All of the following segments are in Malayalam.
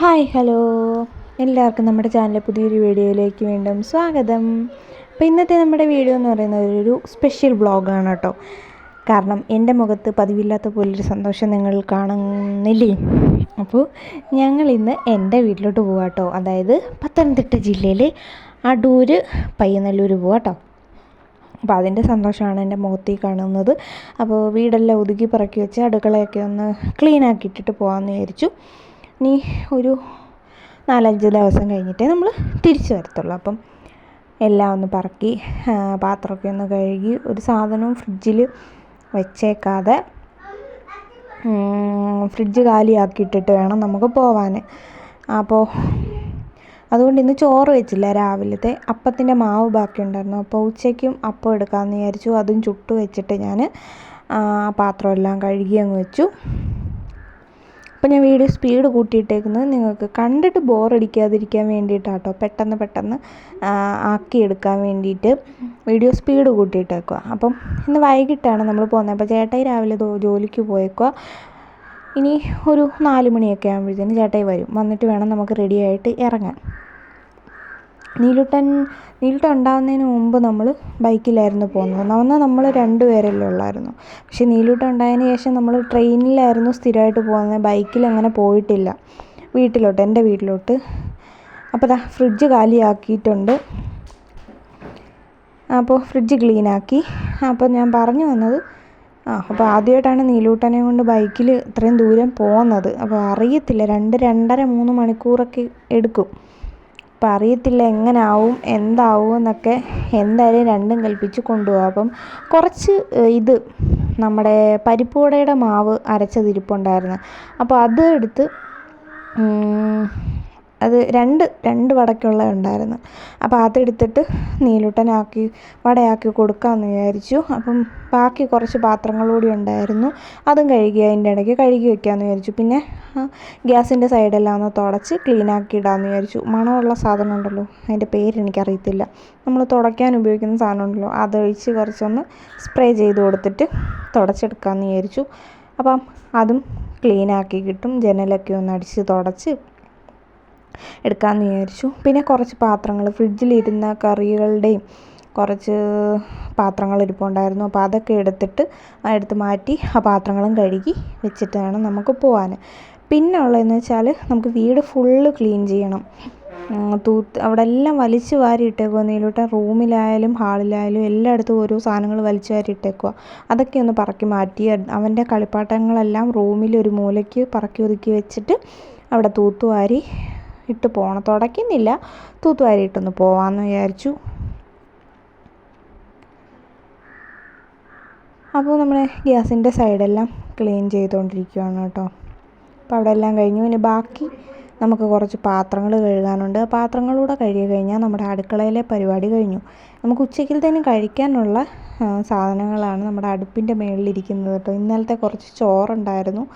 Hi hello. എല്ലാവർക്കും നമ്മുടെ ചാനലിലെ പുതിയൊരു വീഡിയോയിലേക്ക് വീണ്ടും സ്വാഗതം. അപ്പോൾ ഇന്നത്തെ നമ്മുടെ വീഡിയോ എന്ന് പറയുന്നത് ഒരു സ്പെഷ്യൽ വ്ളോഗാണ് കേട്ടോ കാരണം എന്റെ മുഖത്ത് പതിവില്ലാത്ത പോലൊരു സന്തോഷം നിങ്ങൾ കാണുന്നില്ലേ? അപ്പോൾ ഞങ്ങൾ ഇന്ന് എന്റെ വീട്ടിലോട്ട് പോവാം കേട്ടോ അതായത് പത്തനംതിട്ട ജില്ലയിലെ അടൂർ പയ്യനല്ലൂർ പോവാം കേട്ടോ അപ്പോൾ അതിന്റെ സന്തോഷമാണ് എന്റെ മുഖത്തിൽ കാണുന്നത്. അപ്പോൾ വീടെല്ലാം ഒതുക്കി പറക്കി വെച്ച് അടുക്കളയൊക്കെ ഒന്ന് ക്ലീൻ ആക്കിയിട്ടിട്ട് പോകാമെന്ന് വിചാരിച്ചു. ഇനി ഒരു നാലഞ്ച് ദിവസം കഴിഞ്ഞിട്ടേ നമ്മൾ തിരിച്ചു വരത്തുള്ളൂ. അപ്പം എല്ലാം ഒന്ന് പറക്കി പാത്രമൊക്കെ ഒന്ന് കഴുകി ഒരു സാധനവും ഫ്രിഡ്ജിൽ വെച്ചേക്കാതെ ഫ്രിഡ്ജ് കാലിയാക്കിയിട്ടിട്ട് വേണം നമുക്ക് പോവാൻ അപ്പോൾ അതുകൊണ്ട് ഇന്ന് ചോറ് വെച്ചില്ല രാവിലത്തെ. അപ്പത്തിന്റെ മാവ് ബാക്കി ഉണ്ടായിരുന്നു അപ്പോൾ ഉച്ചയ്ക്കും അപ്പം എടുക്കാമെന്ന് വിചാരിച്ചു. അതും ചുട്ടു വെച്ചിട്ട് ഞാൻ പാത്രമെല്ലാം കഴുകി അങ്ങ് വെച്ചു. അപ്പോൾ ഞാൻ വീഡിയോ സ്പീഡ് കൂട്ടിയിട്ടേക്കുന്നത് നിങ്ങൾക്ക് കണ്ടിട്ട് ബോറടിക്കാതിരിക്കാൻ വേണ്ടിയിട്ടാണ് കേട്ടോ പെട്ടെന്ന് പെട്ടെന്ന് ആക്കിയെടുക്കാൻ വേണ്ടിയിട്ട് വീഡിയോ സ്പീഡ് കൂട്ടിയിട്ടേക്കുക അപ്പം ഇന്ന് വൈകിട്ടാണ് നമ്മൾ പോകുന്നത്. അപ്പോൾ ചേട്ടായി രാവിലെ ജോലിക്ക് പോയേക്കുക ഇനി ഒരു നാല് മണിയൊക്കെ ആകുമ്പോഴത്തേന് ചേട്ടായി വരും. വന്നിട്ട് വേണം നമുക്ക് റെഡിയായിട്ട് ഇറങ്ങാൻ. നീലുട്ടൻ നീലുട്ടൻ ഉണ്ടാകുന്നതിന് മുമ്പ് നമ്മൾ ബൈക്കിലായിരുന്നു പോകുന്നത്. അന്ന് നമ്മൾ രണ്ടുപേരല്ലേ ഉള്ളായിരുന്നു. പക്ഷേ നീലുട്ടൻ ഉണ്ടായതിന് ശേഷം നമ്മൾ ട്രെയിനിലായിരുന്നു സ്ഥിരമായിട്ട് പോകുന്നത്. ബൈക്കിൽ അങ്ങനെ പോയിട്ടില്ല. വീട്ടിലോട്ട് എന്റെ വീട്ടിലോട്ട്. അപ്പോൾ ദാ ഫ്രിഡ്ജ് കാലിയാക്കിയിട്ടുണ്ട്. അപ്പോൾ ഫ്രിഡ്ജ് ക്ലീനാക്കി. അപ്പോൾ ഞാൻ പറഞ്ഞു വന്നത് ആ അപ്പോൾ ആദ്യമായിട്ടാണ് നീലൂട്ടനെ കൊണ്ട് ബൈക്കിൽ ഇത്രയും ദൂരം പോകുന്നത്. അപ്പോൾ അറിയത്തില്ല രണ്ട് രണ്ടര മൂന്ന് മണിക്കൂറൊക്കെ എടുക്കും. അപ്പം അറിയത്തില്ല എങ്ങനാവും എന്താവും എന്നൊക്കെ എന്തായാലും രണ്ടും കൽപ്പിച്ച് കൊണ്ടുപോകാം. അപ്പം കുറച്ച് ഇത് നമ്മുടെ പരിപ്പുവടയുടെ മാവ് അരച്ചതിരിപ്പുണ്ടായിരുന്നു. അപ്പോൾ അത് എടുത്ത് അത് രണ്ട് രണ്ട് വടക്കുള്ള ഉണ്ടായിരുന്നു. അപ്പോൾ അതെടുത്തിട്ട് നീലൂട്ടനാക്കി വടയാക്കി കൊടുക്കാമെന്ന് വിചാരിച്ചു. അപ്പം ബാക്കി കുറച്ച് പാത്രങ്ങൾ കൂടി ഉണ്ടായിരുന്നു. അതും കഴുകി അതിന്റെ ഇടയ്ക്ക് കഴുകി വെക്കാമെന്ന് വിചാരിച്ചു. പിന്നെ ഗ്യാസിന്റെ സൈഡെല്ലാം ഒന്ന് തുടച്ച് ക്ലീനാക്കി ഇടാമെന്ന് വിചാരിച്ചു. മണമുള്ള സാധനം ഉണ്ടല്ലോ അതിന്റെ പേര് എനിക്കറിയത്തില്ല. നമ്മൾ തുടയ്ക്കാൻ ഉപയോഗിക്കുന്ന സാധനം ഉണ്ടല്ലോ അതൊഴിച്ച് കുറച്ചൊന്ന് സ്പ്രേ ചെയ്ത് കൊടുത്തിട്ട് തുടച്ചെടുക്കാമെന്ന് വിചാരിച്ചു. അപ്പം അതും ക്ലീനാക്കി കിട്ടും. ജനലൊക്കെ ഒന്ന് അടിച്ച് തുടച്ച് എടുക്കാമെന്ന് വിചാരിച്ചു. പിന്നെ കുറച്ച് പാത്രങ്ങൾ ഫ്രിഡ്ജിലിരുന്ന കറികളുടെയും കുറച്ച് പാത്രങ്ങൾ ഇരിപ്പുണ്ടായിരുന്നു. അപ്പോൾ അതൊക്കെ എടുത്തിട്ട് എടുത്ത് മാറ്റി ആ പാത്രങ്ങളും കഴുകി വെച്ചിട്ട് വേണം നമുക്ക് പോകാൻ പിന്നെ ഉള്ളതെന്ന് വെച്ചാൽ നമുക്ക് വീട് ഫുള്ള് ക്ലീൻ ചെയ്യണം. തൂത്ത് അവിടെ എല്ലാം വലിച്ചു വാരി ഇട്ടേക്കുക നീലൂട്ടൻ റൂമിലായാലും ഹാളിലായാലും എല്ലായിടത്തും ഓരോ സാധനങ്ങൾ വലിച്ചു വാരി ഇട്ടേക്കുക അതൊക്കെ ഒന്ന് പറക്കി മാറ്റി അവന്റെ കളിപ്പാട്ടങ്ങളെല്ലാം റൂമിൽ ഒരു മൂലയ്ക്ക് പറക്കി ഒതുക്കി വെച്ചിട്ട് അവിടെ തൂത്തുവാരി ഇട്ട് പോകണം തുടയ്ക്കുന്നില്ല. തൂത്തുവാരി ഇട്ടൊന്ന് പോവാമെന്ന് വിചാരിച്ചു. അപ്പോൾ നമ്മുടെ ഗ്യാസിന്റെ സൈഡെല്ലാം ക്ലീൻ ചെയ്തുകൊണ്ടിരിക്കുകയാണ് കേട്ടോ. അപ്പോൾ അവിടെ എല്ലാം കഴിഞ്ഞു. ഇനി ബാക്കി നമുക്ക് കുറച്ച് പാത്രങ്ങൾ കഴുകാനുണ്ട്. പാത്രങ്ങളൂടെ കഴുകി കഴിഞ്ഞാൽ നമ്മുടെ അടുക്കളയിലെ പരിപാടി കഴിഞ്ഞു. നമുക്ക് ഉച്ചയ്ക്കലത്തേനും കഴിക്കാനുള്ള സാധനങ്ങളാണ് നമ്മുടെ അടുപ്പിന്റെ മുകളിലിരിക്കുന്നത് കേട്ടോ. ഇന്നലത്തെ കുറച്ച് ചോറുണ്ടായിരുന്നു.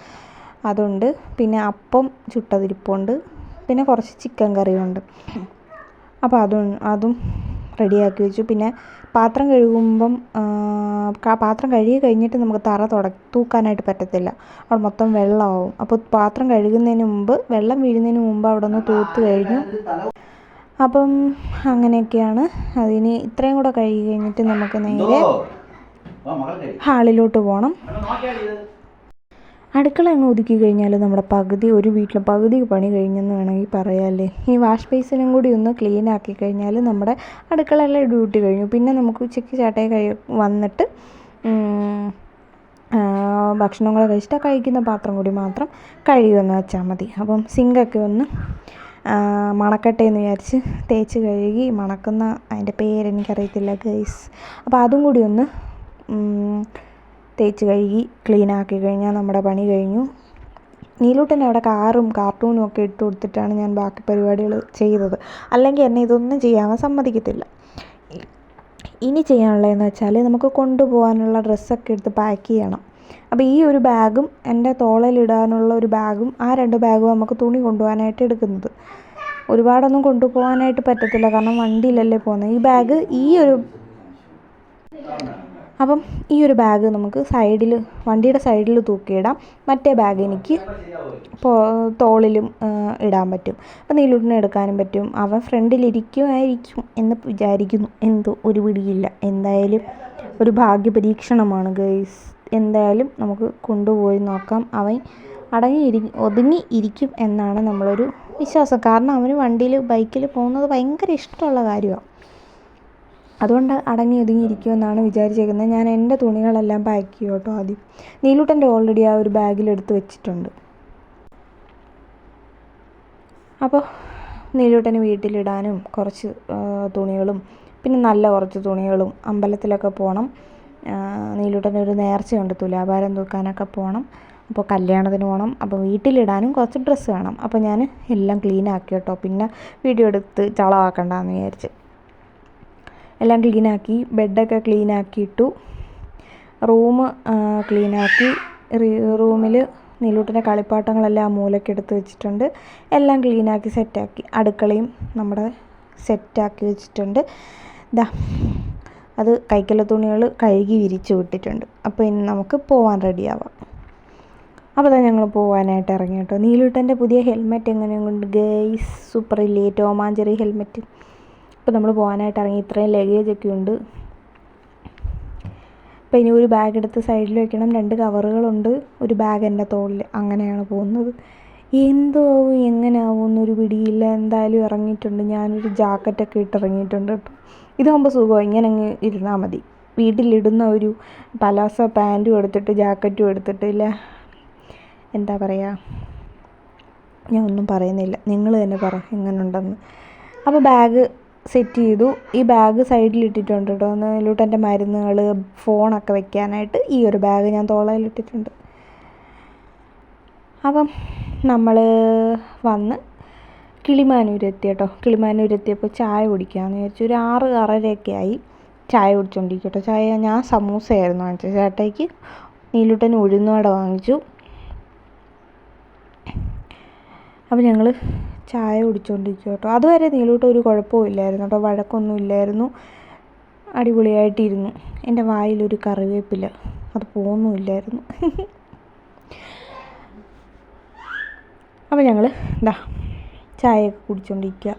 അതുണ്ട്. പിന്നെ അപ്പം ചുട്ടതിരിപ്പുണ്ട്. പിന്നെ കുറച്ച് ചിക്കൻ കറിയുണ്ട്. അപ്പോൾ അതും അതും റെഡിയാക്കി വെച്ചു. പിന്നെ പാത്രം കഴുകുമ്പം പാത്രം കഴുകി കഴിഞ്ഞിട്ട് നമുക്ക് തറ തുട തൂക്കാനായിട്ട് പറ്റത്തില്ല. അവിടെ മൊത്തം വെള്ളമാവും. അപ്പോൾ പാത്രം കഴുകുന്നതിന് മുമ്പ് വെള്ളം വീഴുന്നതിന് മുമ്പ് അവിടെ ഒന്ന് തൂത്ത് കഴിഞ്ഞു അപ്പം അങ്ങനെയൊക്കെയാണ്. അതിന് ഇത്രയും കൂടെ കഴുകി കഴിഞ്ഞിട്ട് നമുക്ക് നേരെ ഹാളിലോട്ട് പോകണം അടുക്കള അങ്ങ് ഒതുക്കി കഴിഞ്ഞാൽ നമ്മുടെ പകുതി ഒരു വീട്ടിലെ പകുതി പണി കഴിഞ്ഞെന്ന് വേണമെങ്കിൽ പറയാമല്ലേ ഈ വാഷ് ബേസിനും കൂടി ഒന്ന് ക്ലീൻ ആക്കി കഴിഞ്ഞാൽ നമ്മുടെ അടുക്കളയിലെ ഡ്യൂട്ടി കഴിഞ്ഞു. പിന്നെ നമുക്ക് ഉച്ചയ്ക്ക് ചേട്ടായി കഴി വന്നിട്ട് ഭക്ഷണങ്ങൾ കഴിച്ചിട്ട് കഴിക്കുന്ന പാത്രം കൂടി മാത്രം കഴുകിയൊന്ന് വെച്ചാൽ മതി. അപ്പം സിങ്കൊക്കെ ഒന്ന് മണക്കട്ടെ എന്ന് വിചാരിച്ച് തേച്ച് കഴുകി മണക്കുന്ന അതിന്റെ പേരെനിക്കറിയത്തില്ല ഗൈസ്. അപ്പോൾ അതും കൂടി ഒന്ന് തേച്ച് കഴുകി ക്ലീൻ ആക്കി കഴിഞ്ഞാൽ നമ്മുടെ പണി കഴിഞ്ഞു. നീലൂട്ടന്റെ അവിടെ കാറും കാർട്ടൂണും ഒക്കെ ഇട്ട് കൊടുത്തിട്ടാണ് ഞാൻ ബാക്കി പരിപാടികൾ ചെയ്തത്. അല്ലെങ്കിൽ എന്നെ ഇതൊന്നും ചെയ്യാൻ സമ്മതിക്കത്തില്ല. ഇനി ചെയ്യാനുള്ളതെന്ന് വെച്ചാൽ നമുക്ക് കൊണ്ടുപോകാനുള്ള ഡ്രസ്സൊക്കെ എടുത്ത് പാക്ക് ചെയ്യണം. അപ്പോൾ ഈ ഒരു ബാഗും എന്റെ തോളയിലിടാനുള്ള ഒരു ബാഗും ആ രണ്ട് ബാഗും നമുക്ക് തുണി കൊണ്ടുപോകാനായിട്ട് എടുക്കുന്നത്. ഒരുപാടൊന്നും കൊണ്ടുപോകാനായിട്ട് പറ്റത്തില്ല. കാരണം വണ്ടിയിലല്ലേ പോകുന്നത്. ഈ ബാഗ് ഈ ഒരു അപ്പം ഈ ഒരു ബാഗ് നമുക്ക് സൈഡിൽ വണ്ടിയുടെ സൈഡിൽ തൂക്കിയിടാം മറ്റേ ബാഗ് എനിക്ക് തോളിലും ഇടാൻ പറ്റും. അപ്പം നീലൂട്ടിനെ എടുക്കാനും പറ്റും. അവൻ ഫ്രണ്ടിലിരിക്കുമായിരിക്കും എന്ന് വിചാരിക്കുന്നു. എന്തോ ഒരു പിടിയില്ല. എന്തായാലും ഒരു ഭാഗ്യ പരീക്ഷണമാണ് ഗൈസ് എന്തായാലും നമുക്ക് കൊണ്ടുപോയി നോക്കാം. അവൻ അടങ്ങി ഒതുങ്ങി ഇരിക്കും എന്നാണ് നമ്മളൊരു വിശ്വാസം. കാരണം അവന് വണ്ടിയിൽ ബൈക്കിൽ പോകുന്നത് ഭയങ്കര ഇഷ്ടമുള്ള കാര്യമാണ് അതുകൊണ്ട് അടങ്ങി ഒതുങ്ങിയിരിക്കുമെന്നാണ് വിചാരിച്ചേക്കുന്നത്. ഞാൻ എന്റെ തുണികളെല്ലാം പാക്ക് ചെയ്യും കേട്ടോ ആദ്യം. നീലൂട്ടന്റെ ഓൾറെഡി ആ ഒരു ബാഗിലെടുത്ത് വെച്ചിട്ടുണ്ട്. അപ്പോൾ നീലൂട്ടന് വീട്ടിലിടാനും കുറച്ച് തുണികളും പിന്നെ നല്ല കുറച്ച് തുണികളും അമ്പലത്തിലൊക്കെ പോകണം നീലൂട്ടൻ ഒരു നേർച്ചയുണ്ട് തുലാഭാരം തൂക്കാനൊക്കെ പോകണം അപ്പോൾ കല്യാണത്തിന് പോകണം അപ്പോൾ വീട്ടിലിടാനും കുറച്ച് ഡ്രസ്സ് വേണം. അപ്പോൾ ഞാൻ എല്ലാം ക്ലീൻ ആക്കി കേട്ടോ. പിന്നെ വീഡിയോ എടുത്ത് ചളവാക്കണ്ടെന്ന് വിചാരിച്ച്. എല്ലാം ക്ലീനാക്കി ബെഡൊക്കെ ക്ലീനാക്കിയിട്ടു റൂം ക്ലീനാക്കി റൂമിൽ നീലൂട്ടിന്റെ കളിപ്പാട്ടങ്ങളെല്ലാം ആ മൂലയ്ക്ക് എടുത്ത് വെച്ചിട്ടുണ്ട്. എല്ലാം ക്ലീനാക്കി സെറ്റാക്കി അടുക്കളയും നമ്മുടെ സെറ്റാക്കി വെച്ചിട്ടുണ്ട്. ദാ അത് കൈക്കല തുണികൾ കഴുകി വിരിച്ച് വിട്ടിട്ടുണ്ട്. അപ്പോൾ ഇനി നമുക്ക് പോകാൻ റെഡിയാവാം. അപ്പോൾ തന്നെ ഞങ്ങൾ പോകാനായിട്ട് ഇറങ്ങി കേട്ടോ. നീലൂട്ടന്റെ പുതിയ ഹെൽമെറ്റ് എങ്ങനെയുണ്ട്? ഗേയ്സ് സൂപ്പർ ഇല്ലേ? ടോമാഞ്ചെറി ഹെൽമെറ്റ്. ഇപ്പോൾ നമ്മൾ പോകാനായിട്ട് ഇറങ്ങി ഇത്രയും ലഗേജൊക്കെ ഉണ്ട്. അപ്പോൾ ഇനി ഒരു ബാഗ് എടുത്ത് സൈഡിൽ വെക്കണം. രണ്ട് കവറുകളുണ്ട് ഒരു ബാഗ് എന്റെ തോളിൽ അങ്ങനെയാണ് പോകുന്നത്. എന്തോ ആവും എങ്ങനെ ആവും എന്നൊരു പിടിയില്ല. എന്തായാലും ഇറങ്ങിയിട്ടുണ്ട്. ഞാനൊരു ജാക്കറ്റൊക്കെ ഇട്ട് ഇറങ്ങിയിട്ടുണ്ട് കേട്ടോ. ഇതാകുമ്പോൾ സുഖമാണ് ഇങ്ങനെ അങ്ങ് ഇരുന്നാൽ മതി. വീട്ടിലിടുന്ന ഒരു പലാസ പാന്റും എടുത്തിട്ട് ജാക്കറ്റും എടുത്തിട്ട് ഇല്ല? എന്താ പറയുക ഞാൻ ഒന്നും പറയുന്നില്ല. നിങ്ങൾ തന്നെ പറ എങ്ങനെയുണ്ടെന്ന് അപ്പോൾ ബാഗ് സെറ്റ് ചെയ്തു. ഈ ബാഗ് സൈഡിൽ ഇട്ടിട്ടുണ്ട് കേട്ടോ അതിലോട്ട് എന്റെ മരുന്നുകൾ ഫോണൊക്കെ വെക്കാനായിട്ട് ഈ ഒരു ബാഗ് ഞാൻ തോളയിലിട്ടിട്ടുണ്ട് അപ്പം നമ്മൾ വന്ന് കിളിമാനൂർ എത്തി കേട്ടോ കിളിമാനൂർ എത്തിയപ്പോൾ ചായ കുടിക്കാമെന്ന് വിചാരിച്ചു. ഒരു ആറ് ആറരയൊക്കെ ആയി ചായ കുടിച്ചോണ്ടിരിക്കട്ടോ. ചായ ഞാൻ സമൂസയായിരുന്നു വാങ്ങിച്ചത്. ചേട്ടയ്ക്ക് നീലൂട്ടന് ഉഴുന്നുവട വാങ്ങിച്ചു. അപ്പോൾ ഞങ്ങൾ ചായ കുടിച്ചുകൊണ്ടിരിക്കുക കേട്ടോ. അതുവരെ നീലൂട്ട് ഒരു കുഴപ്പവും ഇല്ലായിരുന്നു കേട്ടോ. വഴക്കൊന്നും ഇല്ലായിരുന്നു. അടിപൊളിയായിട്ടിരുന്നു. എന്റെ വായിലൊരു കറിവേപ്പില. അത് പോകുന്നുമില്ലായിരുന്നു അപ്പോൾ ഞങ്ങൾ എന്താ ചായയൊക്കെ കുടിച്ചുകൊണ്ടിരിക്കുക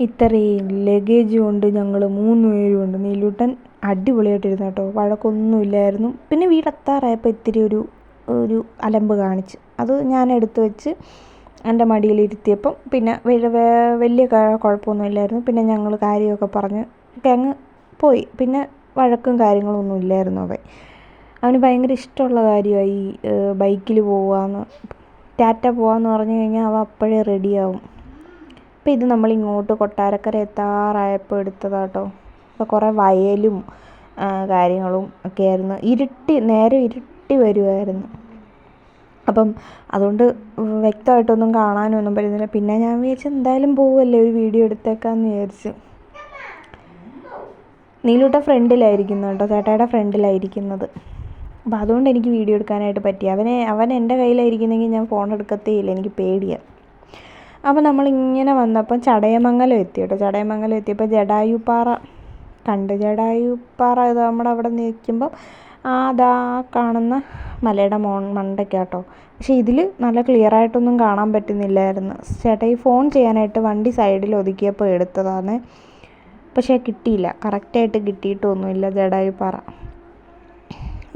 ഇത്രയും ലഗേജ് കൊണ്ട് ഞങ്ങൾ മൂന്ന് പേരും ഉണ്ട് നീലൂട്ടൻ അടിപൊളിയായിട്ടിരുന്നു കേട്ടോ. വഴക്കൊന്നുമില്ലായിരുന്നു പിന്നെ വീടെത്താറായപ്പോൾ ഇത്തിരി ഒരു ഒരു അലമ്പ് കാണിച്ച്. അത് ഞാൻ എടുത്ത് വെച്ച് എന്റെ മടിയിൽ ഇരുത്തിയപ്പം പിന്നെ വലിയ കുഴപ്പമൊന്നുമില്ലായിരുന്നു പിന്നെ ഞങ്ങൾ കാര്യമൊക്കെ പറഞ്ഞ് ഒക്കെ അങ്ങ് പോയി. പിന്നെ വഴക്കും കാര്യങ്ങളൊന്നും ഇല്ലായിരുന്നു അവൻ. അവന് ഭയങ്കര ഇഷ്ടമുള്ള കാര്യമായി ബൈക്കിൽ പോവാന്ന്. ടാറ്റ പോവാന്ന് പറഞ്ഞു കഴിഞ്ഞാൽ അവ അപ്പോഴേ റെഡിയാവും. അപ്പോൾ ഇത് നമ്മൾ ഇങ്ങോട്ട് കൊട്ടാരക്കര എത്താറായപ്പോൾ എടുത്തതാട്ടോ. അപ്പോൾ കുറേ വയലും കാര്യങ്ങളും ഒക്കെ ആയിരുന്നു. ഇരുട്ടി നേരെ ഇരുട്ടി വരുമായിരുന്നു അപ്പം അതുകൊണ്ട് വ്യക്തമായിട്ടൊന്നും കാണാനൊന്നും പറ്റുന്നില്ല. പിന്നെ ഞാൻ വിചാരിച്ചു എന്തായാലും പോവല്ലേ ഒരു വീഡിയോ എടുത്തേക്കാന്ന് വിചാരിച്ചു. നീലൂട്ട ഫ്രണ്ടിലായിരിക്കുന്നു കേട്ടോ. ചേട്ടായുടെ ഫ്രണ്ടിലായിരിക്കുന്നത്. അപ്പോൾ അതുകൊണ്ട് എനിക്ക് വീഡിയോ എടുക്കാനായിട്ട് പറ്റി. അവനെ അവൻ എന്റെ കയ്യിലായിരിക്കുന്നെങ്കിൽ ഞാൻ ഫോൺ എടുക്കത്തേ ഇല്ല. എനിക്ക് പേടിയാണ് അപ്പോൾ നമ്മളിങ്ങനെ വന്നപ്പം ചടയമംഗലം എത്തി കേട്ടോ. ചടയമംഗലം എത്തിയപ്പോൾ ജടായുപ്പാറ കണ്ട്. ജടായുപ്പാറ ഇത് നമ്മുടെ അവിടെ നിൽക്കുമ്പോൾ ആ അതാ കാണുന്ന മലയുടെ മോ മണ്ടയ്ക്കാട്ടോ. പക്ഷേ ഇതിൽ നല്ല ക്ലിയറായിട്ടൊന്നും കാണാൻ പറ്റുന്നില്ലായിരുന്നു. ചേട്ടാ ഈ ഫോൺ ചെയ്യാനായിട്ട് വണ്ടി സൈഡിൽ ഒതുക്കിയപ്പോൾ എടുത്തതാണ്. പക്ഷേ കിട്ടിയില്ല. കറക്റ്റായിട്ട് കിട്ടിയിട്ടൊന്നുമില്ല ജടായുപ്പാറ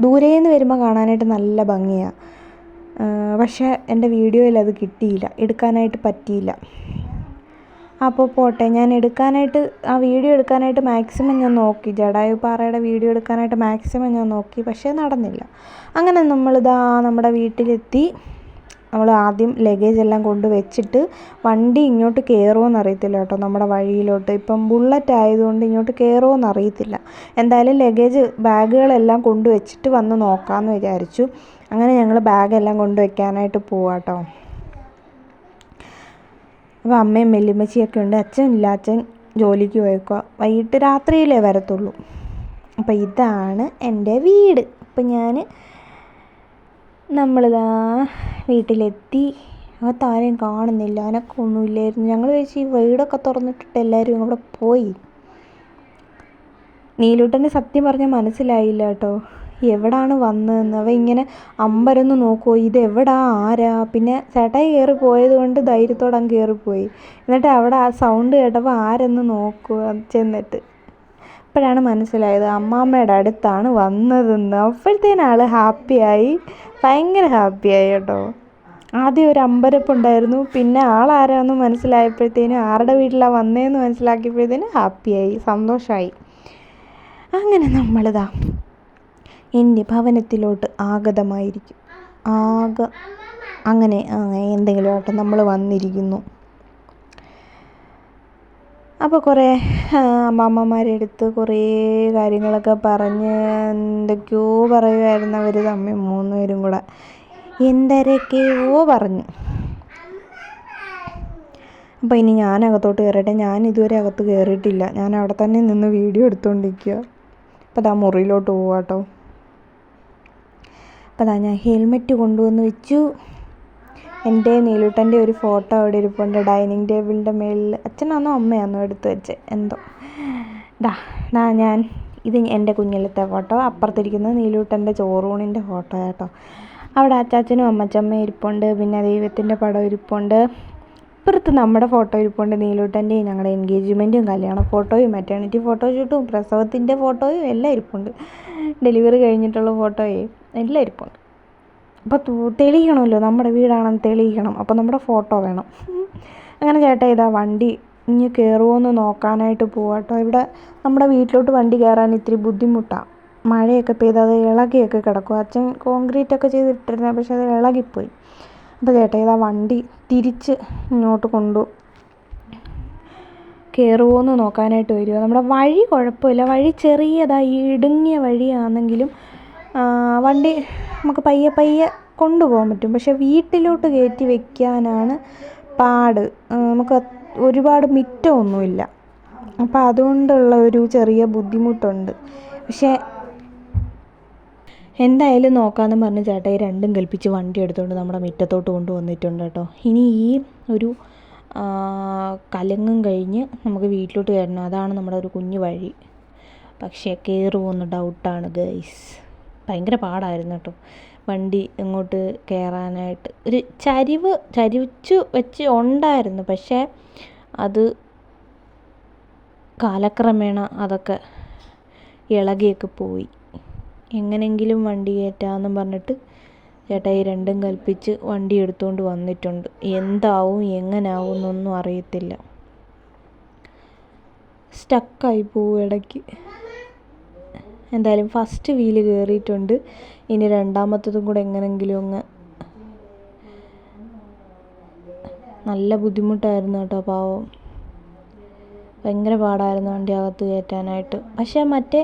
ദൂരേന്ന് വരുമ്പോൾ കാണാനായിട്ട് നല്ല ഭംഗിയാണ് പക്ഷേ എന്റെ വീഡിയോയിൽ അത് കിട്ടിയില്ല. എടുക്കാനായിട്ട് പറ്റിയില്ല. അപ്പോൾ പോട്ടെ ഞാൻ എടുക്കാനായിട്ട് ആ വീഡിയോ എടുക്കാനായിട്ട് മാക്സിമം ഞാൻ നോക്കി. ജടായു പാറയുടെ വീഡിയോ എടുക്കാനായിട്ട് മാക്സിമം ഞാൻ നോക്കി പക്ഷേ നടന്നില്ല. അങ്ങനെ നമ്മളിതാ നമ്മുടെ വീട്ടിലെത്തി. നമ്മൾ ആദ്യം ലഗേജ് എല്ലാം കൊണ്ട് വെച്ചിട്ട് വണ്ടി ഇങ്ങോട്ട് കയറുമെന്ന് അറിയത്തില്ല കേട്ടോ നമ്മുടെ വഴിയിലോട്ട്. ഇപ്പം ബുള്ളറ്റ് ആയതുകൊണ്ട് ഇങ്ങോട്ട് കയറുമെന്ന് അറിയത്തില്ല. എന്തായാലും ലഗേജ് ബാഗുകളെല്ലാം കൊണ്ട് വെച്ചിട്ട് വന്ന് നോക്കാമെന്ന് വിചാരിച്ചു. അങ്ങനെ ഞങ്ങൾ ബാഗെല്ലാം കൊണ്ട് വെക്കാനായിട്ട് പോവാട്ടോ അപ്പോൾ അമ്മയും മെല്ലിമ്മച്ചിയൊക്കെ ഉണ്ട്. അച്ഛൻ ഇല്ല. അച്ഛൻ ജോലിക്ക് പോയേക്കുക വൈകിട്ട് രാത്രിയിലേ വരത്തുള്ളൂ. അപ്പോൾ ഇതാണ് എന്റെ വീട്. അപ്പം ഞാൻ നമ്മളിതാ വീട്ടിലെത്തി. അകത്താരെയും കാണുന്നില്ല. അനക്കൊന്നുമില്ലായിരുന്നു. ഞങ്ങൾ ചോദിച്ചു ഈ വീടൊക്കെ തുറന്നിട്ടിട്ട് എല്ലാവരും അവിടെ പോയി. നീലൂട്ടന് സത്യം പറഞ്ഞാൽ മനസ്സിലായില്ല കേട്ടോ. എവിടാണ് വന്നതെന്ന്. അവ ഇങ്ങനെ അമ്പരന്ന് നോക്കുമോ ഇത് എവിടാ ആരാ? പിന്നെ ചേട്ടായി കയറി പോയത് കൊണ്ട് ധൈര്യത്തോടെ അങ്ങ് കയറിപ്പോയി എന്നിട്ട് അവിടെ ആ സൗണ്ട് കേട്ടപ്പോൾ ആരെന്ന് നോക്കുക ചെന്നിട്ട്. അപ്പോഴാണ് മനസ്സിലായത് അമ്മാമ്മയുടെ അടുത്താണ് വന്നതെന്ന്. അപ്പോഴത്തേനും ആൾ ഹാപ്പിയായി ഭയങ്കര ഹാപ്പിയായി കേട്ടോ. ആദ്യം ഒരു അമ്പരപ്പുണ്ടായിരുന്നു പിന്നെ ആളാരാന്ന് മനസ്സിലായപ്പോഴത്തേനും ആരുടെ വീട്ടിലാണ് വന്നതെന്ന് മനസ്സിലാക്കിയപ്പോഴത്തേനും ഹാപ്പിയായി സന്തോഷമായി അങ്ങനെ നമ്മളിതാ എന്റെ ഭവനത്തിലോട്ട് ആഗതമായിരിക്കും. ആക അങ്ങനെ എന്തെങ്കിലും ആട്ടെ നമ്മൾ വന്നിരിക്കുന്നു. അപ്പോൾ കുറേ അമ്മാമ്മമാരുടെ അടുത്ത് കുറേ കാര്യങ്ങളൊക്കെ പറഞ്ഞ് എന്തൊക്കെയോ പറയുമായിരുന്നു അവർ തമ്മിൽ മൂന്നുപേരും കൂടെ. എന്തരൊക്കെയോ പറഞ്ഞു. അപ്പോൾ ഇനി ഞാൻ അകത്തോട്ട് കയറട്ടെ. ഞാൻ ഇതുവരെ അകത്ത് കയറിയിട്ടില്ല. ഞാൻ അവിടെ തന്നെ നിന്ന് വീഡിയോ എടുത്തുകൊണ്ടിരിക്കുക അപ്പോൾ അതാ മുറിയിലോട്ട് പോവാട്ടോ. അപ്പോൾ അതാ ഞാൻ ഹെൽമെറ്റ് കൊണ്ടുവന്ന് വെച്ചു. എന്റെ നീലൂട്ടന്റെ ഒരു ഫോട്ടോ അവിടെ ഇരിപ്പുണ്ട്. ഡൈനിങ് ടേബിളിന്റെ മേളിൽ. അച്ഛനാണോ അമ്മയാണോ എടുത്തു വെച്ചത് എന്തോ. ഡാ ഡാ ഞാൻ. ഇത് എന്റെ കുഞ്ഞിലത്തെ ഫോട്ടോ. അപ്പുറത്തിരിക്കുന്നത് നീലൂട്ടന്റെ ചോറൂണിന്റെ ഫോട്ടോ കേട്ടോ. അവിടെ അച്ചാച്ചനും അമ്മച്ചമ്മയും ഇരിപ്പുണ്ട്. പിന്നെ ദൈവത്തിന്റെ പടം ഇരിപ്പുണ്ട്. ഇപ്പുറത്ത് നമ്മുടെ ഫോട്ടോ ഇരിപ്പുണ്ട്. നീലൂട്ടന്റെയും ഞങ്ങളുടെ എൻഗേജ്മെന്റും കല്യാണ ഫോട്ടോയും മെറ്റേണിറ്റി ഫോട്ടോ ഷൂട്ടും പ്രസവത്തിന്റെ ഫോട്ടോയും എല്ലാം ഇരിപ്പുണ്ട്. ഡെലിവറി കഴിഞ്ഞിട്ടുള്ള ഫോട്ടോയും. എല്ലാം ഇരിപ്പുണ്ട് അപ്പോൾ തെളിയിക്കണമല്ലോ നമ്മുടെ വീടാണെന്ന് തെളിയിക്കണം. അപ്പോൾ നമ്മുടെ ഫോട്ടോ വേണം. അങ്ങനെ ചേട്ടാ ഇതാ വണ്ടി ഇനി കയറുമോ നോക്കാനായിട്ട് പോവാട്ടോ ഇവിടെ നമ്മുടെ വീട്ടിലോട്ട് വണ്ടി കയറാൻ ഇത്തിരി ബുദ്ധിമുട്ടാണ് മഴയൊക്കെ പെയ്ത് അത് ഇളകിയൊക്കെ കിടക്കും. അച്ഛൻ കോൺക്രീറ്റ് ഒക്കെ ചെയ്തിട്ടിരുന്ന പക്ഷെ അത് ഇളകിപ്പോയി. അപ്പോൾ ചേട്ടാ ഇതാ വണ്ടി തിരിച്ച് ഇങ്ങോട്ട് കൊണ്ടു കയറുമോ എന്ന് നോക്കാനായിട്ട് വരിക നമ്മുടെ വഴി കുഴപ്പമില്ല. വഴി ചെറിയതായി ഇടുങ്ങിയ വഴിയാണെങ്കിലും വണ്ടി നമുക്ക് പയ്യെ പയ്യെ കൊണ്ടുപോകാൻ പറ്റും. പക്ഷെ വീട്ടിലോട്ട് കയറ്റി വെക്കാനാണ് പാട്. നമുക്ക് ഒരുപാട് മിറ്റമൊന്നുമില്ല. അപ്പം അതുകൊണ്ടുള്ള ഒരു ചെറിയ ബുദ്ധിമുട്ടുണ്ട്. പക്ഷേ എന്തായാലും നോക്കാമെന്ന് പറഞ്ഞ് ചേട്ടായി രണ്ടും കൽപ്പിച്ച് വണ്ടി എടുത്തുകൊണ്ട് നമ്മുടെ മുറ്റത്തോട്ട് കൊണ്ടുവന്നിട്ടുണ്ട് കേട്ടോ. ഇനി ഈ ഒരു കലങ്ങും കഴിഞ്ഞ് നമുക്ക് വീട്ടിലോട്ട് കയറണം. അതാണ് നമ്മുടെ ഒരു കുഞ്ഞു വഴി. പക്ഷേ കയറുമോ എന്ന് ഡൗട്ടാണ് ഗൈസ് ഭയങ്കര പാടായിരുന്നു കേട്ടോ. വണ്ടി ഇങ്ങോട്ട് കയറാനായിട്ട് ഒരു ചരിവ് ചരിച്ചു വെച്ച് ഉണ്ടായിരുന്നു. പക്ഷേ അത് കാലക്രമേണ അതൊക്കെ ഇളകിയൊക്കെ പോയി. എങ്ങനെങ്കിലും വണ്ടി കയറ്റാമെന്നും പറഞ്ഞിട്ട് ചേട്ടാ ഈ രണ്ടും കൽപ്പിച്ച് വണ്ടി എടുത്തുകൊണ്ട് വന്നിട്ടുണ്ട്. എന്താവും എങ്ങനാവും എന്നൊന്നും അറിയത്തില്ല. സ്റ്റക്കായി പോവും ഇടയ്ക്ക്. എന്തായാലും ഫസ്റ്റ് വീൽ കയറിയിട്ടുണ്ട് ഇനി രണ്ടാമത്തതും കൂടെ എങ്ങനെങ്കിലും ഒന്ന് നല്ല ബുദ്ധിമുട്ടായിരുന്നു കേട്ടോ പാവം. ഭയങ്കര പാടായിരുന്നു വണ്ടി അകത്ത് കയറ്റാനായിട്ട്. പക്ഷേ മറ്റേ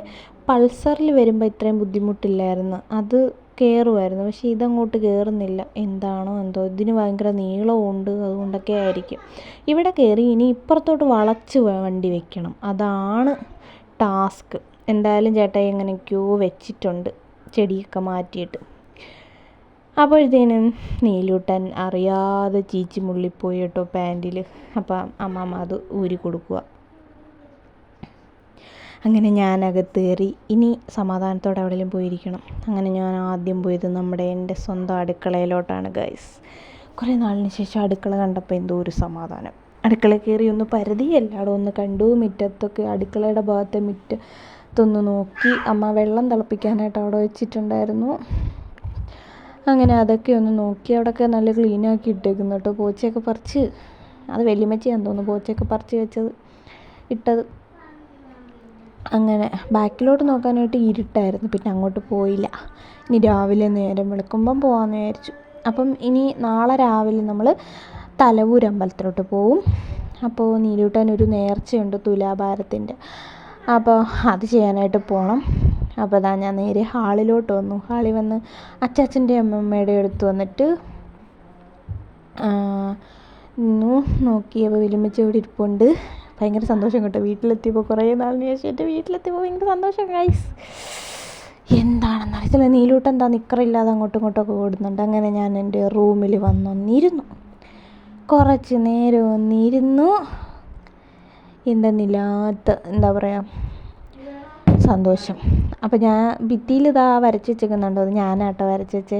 പൾസറിൽ വരുമ്പോൾ ഇത്രയും ബുദ്ധിമുട്ടില്ലായിരുന്നു. അത് കയറുമായിരുന്നു പക്ഷേ ഇതങ്ങോട്ട് കയറുന്നില്ല എന്താണോ എന്തോ. ഇതിന് ഭയങ്കര നീളമുണ്ട് അതുകൊണ്ടൊക്കെ ആയിരിക്കും. ഇവിടെ കയറി ഇനി ഇപ്പുറത്തോട്ട് വളച്ച് വണ്ടി വെക്കണം. അതാണ് ടാസ്ക്. എന്തായാലും ചേട്ടായി എങ്ങനെയൊക്കെയോ വെച്ചിട്ടുണ്ട് ചെടിയൊക്കെ മാറ്റിയിട്ട്. അപ്പോഴത്തേനും നീലൂട്ടൻ അറിയാതെ ചീച്ചി മുള്ളിപ്പോയി കേട്ടോ പാന്റിൽ അപ്പം അമ്മമ്മ അത് ഊരി കൊടുക്കുക. അങ്ങനെ ഞാൻ കയറി ഇനി സമാധാനത്തോടെ എവിടെയും പോയിരിക്കണം. അങ്ങനെ ഞാൻ ആദ്യം പോയത് നമ്മുടെ എന്റെ സ്വന്തം അടുക്കളയിലോട്ടാണ് ഗൈസ് കുറേ നാളിന് ശേഷം അടുക്കള കണ്ടപ്പോൾ എന്തോ ഒരു സമാധാനം. അടുക്കള കയറി ഒന്ന് പരതി എല്ലായിടും ഒന്ന് കണ്ടു മുറ്റത്തൊക്കെ അടുക്കളയുടെ ഭാഗത്തെ മുറ്റത്തൊന്ന് നോക്കി അമ്മ വെള്ളം തിളപ്പിക്കാനായിട്ട് അവിടെ വെച്ചിട്ടുണ്ടായിരുന്നു. അങ്ങനെ അതൊക്കെ ഒന്ന് നോക്കി അവിടെയൊക്കെ നല്ല ക്ലീനാക്കി ഇട്ടേക്കുന്നു കേട്ടോ പോച്ചയൊക്കെ പറിച്ച്. അത് വലിയമ്മച്ചിയാന്ന് തോന്നുന്നു പോച്ചയൊക്കെ പറിച്ച് വെച്ചത് ഇട്ടത്. അങ്ങനെ ബാക്കിലോട്ട് നോക്കാനായിട്ട് ഇരുട്ടായിരുന്നു പിന്നെ അങ്ങോട്ട് പോയില്ല. ഇനി രാവിലെ നേരം വെളുക്കുമ്പം പോകാമെന്ന് വിചാരിച്ചു. അപ്പം ഇനി നാളെ രാവിലെ നമ്മൾ തലവൂർ അമ്പലത്തിലോട്ട് പോവും. അപ്പോൾ നീലൂട്ടാൻ ഒരു നേർച്ചയുണ്ട് തുലാഭാരത്തിന്റെ. അപ്പോൾ അത് ചെയ്യാനായിട്ട് പോകണം. അപ്പോൾ അതാ ഞാൻ നേരെ ഹാളിലോട്ട് വന്നു. ഹാളിൽ വന്ന് അച്ചാച്ചന്റെ അമ്മമ്മയുടെ അടുത്ത് വന്നിട്ട് നോക്കിയപ്പോൾ വിലമിച്ച് ഇവിടെ ഇരിപ്പുണ്ട്. ഭയങ്കര സന്തോഷം കേട്ടോ. വീട്ടിലെത്തിയപ്പോൾ കുറേ നാളിന് ശേഷം എന്റെ വീട്ടിലെത്തിയപ്പോൾ ഭയങ്കര സന്തോഷം ഗൈസ് എന്താണെന്ന് അറിയത്തില്ല. നീലൂട്ട് എന്താ നിക്കറില്ലാതെ അങ്ങോട്ടും ഇങ്ങോട്ടൊക്കെ ഓടുന്നുണ്ട്. അങ്ങനെ ഞാൻ എന്റെ റൂമിൽ വന്നൊന്നിരുന്നു കുറച്ച് നേരം ഒന്നിരുന്നു എന്തെന്നില്ലാത്ത എന്താ പറയുക സന്തോഷം. അപ്പോൾ ഞാൻ ഭിത്തിയിൽ ഇതാ വരച്ച് വെച്ചേക്കുന്നുണ്ടോ അത് ഞാനാട്ടോ വരച്ച് വെച്ചേ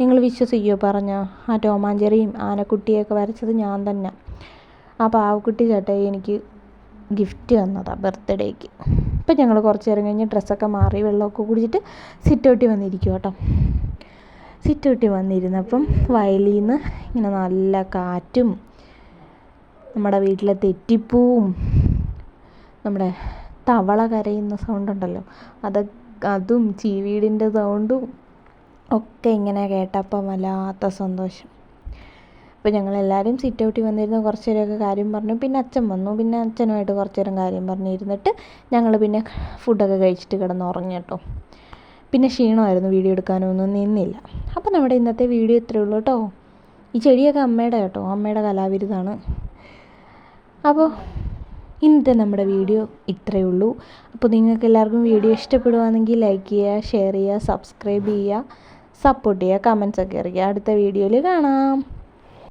നിങ്ങൾ വിശ്വസിക്കുമോ പറഞ്ഞോ? ആ ടോമാഞ്ചെറിയും ആനക്കുട്ടിയൊക്കെ വരച്ചത് ഞാൻ തന്നെ. ആ പാവക്കുട്ടി ചേട്ടായി എനിക്ക് ഗിഫ്റ്റ് തന്നതാണ് ബർത്ത്ഡേക്ക്. ഇപ്പം ഞങ്ങൾ കുറച്ച് നേരം കഴിഞ്ഞ് ഡ്രസ്സൊക്കെ മാറി വെള്ളമൊക്കെ കുടിച്ചിട്ട് സിറ്റൗട്ടി വന്നിരിക്കും കേട്ടോ സിറ്റൗട്ടി വന്നിരുന്നപ്പം വയലിൽ നിന്ന് ഇങ്ങനെ നല്ല കാറ്റും നമ്മുടെ വീട്ടിലെ തെറ്റിപ്പൂവും നമ്മുടെ തവള കരയുന്ന സൗണ്ട് ഉണ്ടല്ലോ. അത് അതും ചീവീടിന്റെ സൗണ്ടും ഒക്കെ ഇങ്ങനെ കേട്ടപ്പം വല്ലാത്ത സന്തോഷം. അപ്പോൾ ഞങ്ങളെല്ലാവരും സിറ്റ് ഔട്ടിൽ വന്നിരുന്ന് കുറച്ച് നേരമൊക്കെ കാര്യം പറഞ്ഞു. പിന്നെ അച്ഛൻ വന്നു. പിന്നെ അച്ഛനുമായിട്ട് കുറച്ച് നേരം കാര്യം പറഞ്ഞിരുന്നിട്ട് ഞങ്ങൾ പിന്നെ ഫുഡൊക്കെ കഴിച്ചിട്ട് കിടന്ന് ഉറങ്ങി കേട്ടോ. പിന്നെ ക്ഷീണമായിരുന്നു വീഡിയോ എടുക്കാനൊന്നും നിന്നില്ല. അപ്പോൾ നമ്മുടെ ഇന്നത്തെ വീഡിയോ ഇത്രയേ ഉള്ളൂ കേട്ടോ. ഈ ചെടിയൊക്കെ അമ്മയുടെ കേട്ടോ. അമ്മയുടെ കലാവിരുതാണ്. അപ്പോൾ ഇന്നത്തെ നമ്മുടെ വീഡിയോ ഇത്രയേ ഉള്ളൂ. അപ്പോൾ നിങ്ങൾക്ക് എല്ലാവർക്കും വീഡിയോ ഇഷ്ടപ്പെടുവാണെങ്കിൽ ലൈക്ക് ചെയ്യുക ഷെയർ ചെയ്യുക സബ്സ്ക്രൈബ് ചെയ്യുക സപ്പോർട്ട് ചെയ്യുക കമൻസ് ഒക്കെ അറിയിക്കുക അടുത്ത വീഡിയോയിൽ കാണാം.